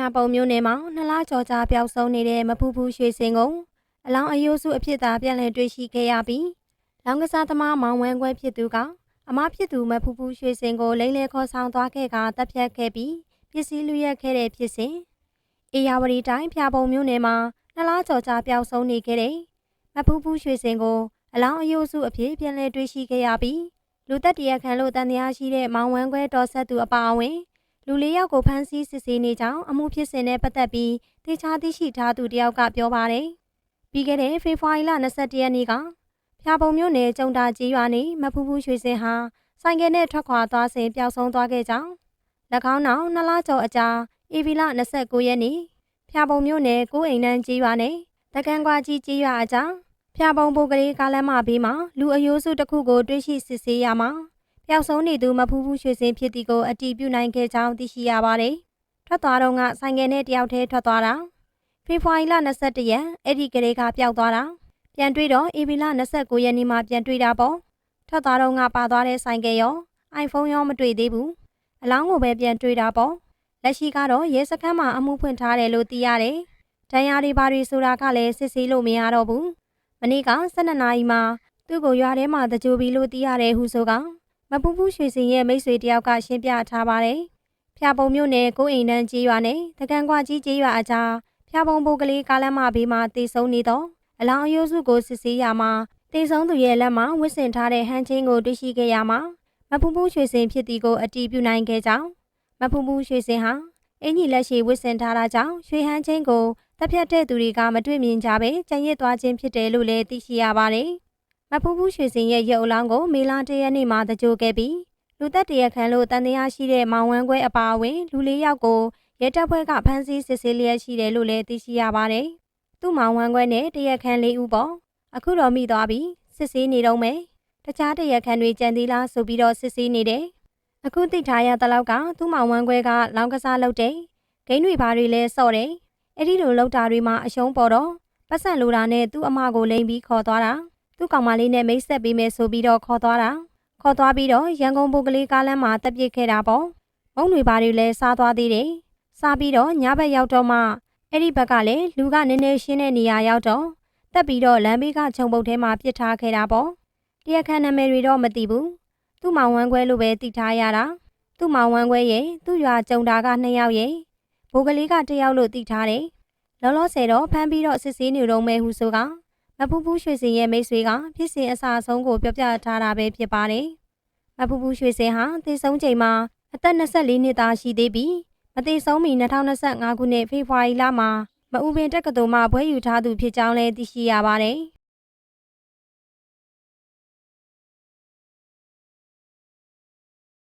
ဖျားပုံမျိုးနယ်မှာနှစ်လကျော်ကြာပျောက်ဆုံးနေတဲ့မဖူးဖူးရွှေစင်ကိုအလောင်းအယိုးစုအဖြစ်သာပြန်လည်တွေ့ရှိခဲ့ရပြီးလောင်းကစားသမားမောင်ဝမ်းခွဲဖြစ်သူကအမဖြစ်သူမဖူးဖူးရွှေစင်ကိုလိမ့်လေခေါ်ဆောင်သွားခဲ့ကတပ်ဖြတ်ခဲ့ပြီးပစ္စည်းလူရက်ခဲ့တဲ့ဖြစ်စဉ်အေယာဝတီတိုင်းဖျားပုံမျိုးနယ်မှာနှစ်လကျော်ကြာပျောက်ဆုံးနေခဲ့တဲ့မဖူးဖူးရွှေစင်ကိုအလောင်းအယိုးစုအဖြစ်ပြန်လည်တွေ့ရှိခဲ့ရပြီးလူသက်တရက်ခံလို့တန်တရားရှိတဲ့မောင်ဝမ်းခွဲတော်ဆက်သူအပါအဝင် လူလေးယောက်ကိုဖမ်းဆီးစစ်ဆေးနေကြောင်းအမှုဖြစ်စဉ်နဲ့ပတ်သက်ပြီးတေချာသိရှိထားသူတယောက်ကပြောပါတယ်။ပြီးခဲ့တဲ့ဖေဖော်ဝါရီလ22ရက်နေ့ကဖျာပုံမြို့နယ်ကျုံတာကြီးရွာနေမဖူးဖူးရွှေစင်ဟာဆိုင်ကယ်နဲ့ထွက်ခွာသွားစဉ်ပျောက်ဆုံးသွားခဲ့ကြောင်း၎င်းနောက်နှစ်လကျော်အကြာဧပြီလ29ရက်နေ့ဖျာပုံမြို့နယ်ကိုအိမ်နန်းကြီးရွာနဲ့တကန်ကွာကြီးကြီးရွာအကြားဖျာပုံပုဂ္ဂလေးကားလမ်းမဘေးမှာလူအယိုးစုတစ်ခုကိုတွေ့ရှိစစ်ဆေးရမှာ ပျောက်ဆုံးနေသူမဖူးဖူးရွှေစင်ဖြစ်သည်ကိုအတည်ပြုနိုင်ခဲ့ကြောင်းသိရှိရပါတယ်။ထွက်သွားတော့ကဆိုင်ငယ်နဲ့တယောက်တည်းထွက်သွားတာ။ဖေဖော်ဝါရီလ22ရက်အဲ့ဒီကလေးကပျောက်သွားတာ။ပြန်တွေ့တော့ဧပြီလ29ရက်နေ့မှပြန်တွေ့တာပေါ့။ထွက်သွားတော့ကပါသွားတဲ့ဆိုင်ကယ်ရော iPhone ရောမတွေ့သေးဘူး။အလောင်းကိုပဲပြန်တွေ့တာပေါ့။လက်ရှိကတော့ရဲစခန်းမှာအမှုဖွင့်ထားတယ်လို့သိရတယ်။ဒဏ်ရာတွေဘာတွေဆိုတာကလည်းစစ်ဆေးလို့မရတော့ဘူး။မနေ့က12နာရီမှာသူ့ကိုရွာထဲမှာတကြိုပြီးလို့သိရတယ်ဟုဆိုက မပူပူရွှေစင်ရဲ့မိတ်ဆွေတယောက်ကရှင်းပြထားပါတယ်။ဖျာပုံမြို့နယ်ကိုအိမ်တန်းကြီးရွာနဲ့တကန်ကွာကြီးကြီးရွာအကြားဖျာပုံပုတ်ကလေးကားလမ်းမဘေးမှာတည်ဆုံနေတော့အလောင်းအယိုးစုကိုစစ်ဆေးရမှာတည်ဆုံသူရဲ့လက်မှာဝစ်စင်ထားတဲ့ဟန်ချင်းကိုတွေ့ရှိခဲ့ရမှာမပူပူရွှေစင်ဖြစ်သည်ကိုအတည်ပြုနိုင်ခဲ့ကြောင်းမပူပူရွှေစင်ဟာအင်ကြီးလက်ရှိဝစ်စင်ထားတာကြောင့်ရွှေဟန်ချင်းကိုတပ်ဖြတ်တဲ့သူတွေကမတွေ့မြင်ကြဘဲကြံရစ်သွားခြင်းဖြစ်တယ်လို့လည်းသိရှိရပါတယ်။ မဖူးဖူးရွှေစင်ရဲ့ရုပ်အလောင်းကိုမေလာတရက်နေ့မှာတကြိုခဲ့ပြီးလူသက်တရက်ခံလို့တန်တရားရှိတဲ့မောင်ဝမ်းခွဲအပါအဝင်လူလေးယောက်ကိုရဲတပ်ဖွဲ့ကဖမ်းဆီးစစ်ဆေးလျက်ရှိတယ်လို့လည်းသိရှိရပါတယ်။သူ့မောင်ဝမ်းခွဲနဲ့တရက်ခံလေးဦးပေါ့အခုတော့မိသွားပြီစစ်ဆေးနေတော့မယ်။တခြားတရက်ခံတွေကြံသေးလားဆိုပြီးတော့စစ်ဆေးနေတယ်။အခုသိထားရတဲ့လောက်ကသူ့မောင်ဝမ်းခွဲကလောင်းကစားလုပ်တယ်။ဂိမ်းတွေဘာတွေလဲစော့တယ်။အဲ့ဒီလိုလောက်တာတွေမှာအရှုံးပေါ်တော့ပတ်စံလိုတာနဲ့သူ့အမကိုလိမ်ပြီးခေါ်သွားတာ။ သူ့ကောင်မလေးနဲ့မိတ်ဆက်ပေးမယ်ဆိုပြီးတော့ခေါ်သွားတာခေါ်သွားပြီးတော့ရန်ကုန်ပုဂ္ဂလေးကားလမ်းမှာတက်ပစ်ခဲ့တာပေါ့မုံတွေဘာတွေလဲစားသွားသေးတယ်စားပြီးတော့ညဘက်ရောက်တော့မှအဲ့ဒီဘက်ကလည်းလူကနည်းနည်းရှင်းတဲ့နေရာရောက်တော့တက်ပြီးတော့လမ်းဘေးကခြုံပုတ်ထဲမှာပြစ်ထားခဲ့တာပေါ့တရက်ခန့်နာမည်တွေတော့မသိဘူးသူ့မောင်ဝမ်းခွဲလို့ပဲသိထားရတာသူ့မောင်ဝမ်းခွဲရဲ့သူ့ရွာကြုံတာကနှစ်ယောက်ရဲ့ဘိုးကလေးကတစ်ယောက်လို့သိထားတယ်လောလောဆယ်တော့ဖမ်းပြီးတော့စစ်ဆေးနေတော့မယ်ဟုဆိုက မဖူးဖူးရွှေစင်ရဲ့မိတ်ဆွေကဖြစ်စဉ်အစအဆုံးကိုပြောပြထားတာပဲဖြစ်ပါတယ်။မဖူးဖူးရွှေစင်ဟာတည်ဆုံးချိန်မှာအသက်24နှစ်သားရှိသေးပြီးမတည်ဆုံးမီ2025ခုနှစ်ဖေဖော်ဝါရီလမှာမအူပင်တက္ကသိုလ်မှဘွဲယူထားသူဖြစ်ကြောင်းလည်းသိရှိရပါတယ်။